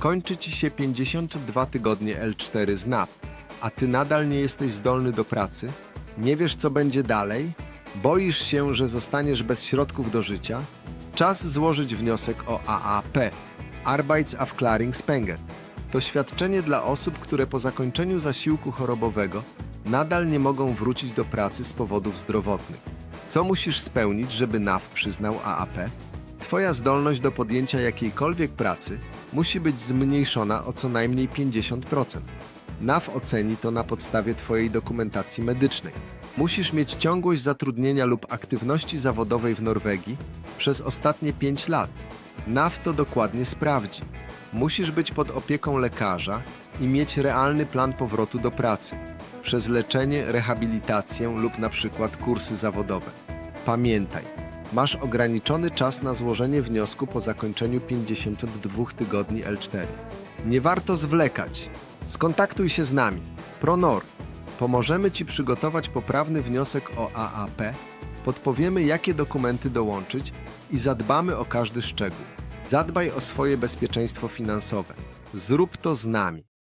Kończy ci się 52 tygodnie L4 z a ty nadal nie jesteś zdolny do pracy? Nie wiesz, co będzie dalej? Boisz się, że zostaniesz bez środków do życia? Czas złożyć wniosek o AAP Arbeitsafklaringspenget. To świadczenie dla osób, które po zakończeniu zasiłku chorobowego nadal nie mogą wrócić do pracy z powodów zdrowotnych. Co musisz spełnić, żeby NAF przyznał AAP? Twoja zdolność do podjęcia jakiejkolwiek pracy musi być zmniejszona o co najmniej 50%. NAF oceni to na podstawie Twojej dokumentacji medycznej. Musisz mieć ciągłość zatrudnienia lub aktywności zawodowej w Norwegii przez ostatnie 5 lat. NAF to dokładnie sprawdzi. Musisz być pod opieką lekarza i mieć realny plan powrotu do pracy przez leczenie, rehabilitację lub na przykład kursy zawodowe. Pamiętaj, masz ograniczony czas na złożenie wniosku po zakończeniu 52 tygodni L4. Nie warto zwlekać. Skontaktuj się z nami. Pronor. Pomożemy Ci przygotować poprawny wniosek o AAP, podpowiemy jakie dokumenty dołączyć i zadbamy o każdy szczegół. Zadbaj o swoje bezpieczeństwo finansowe. Zrób to z nami.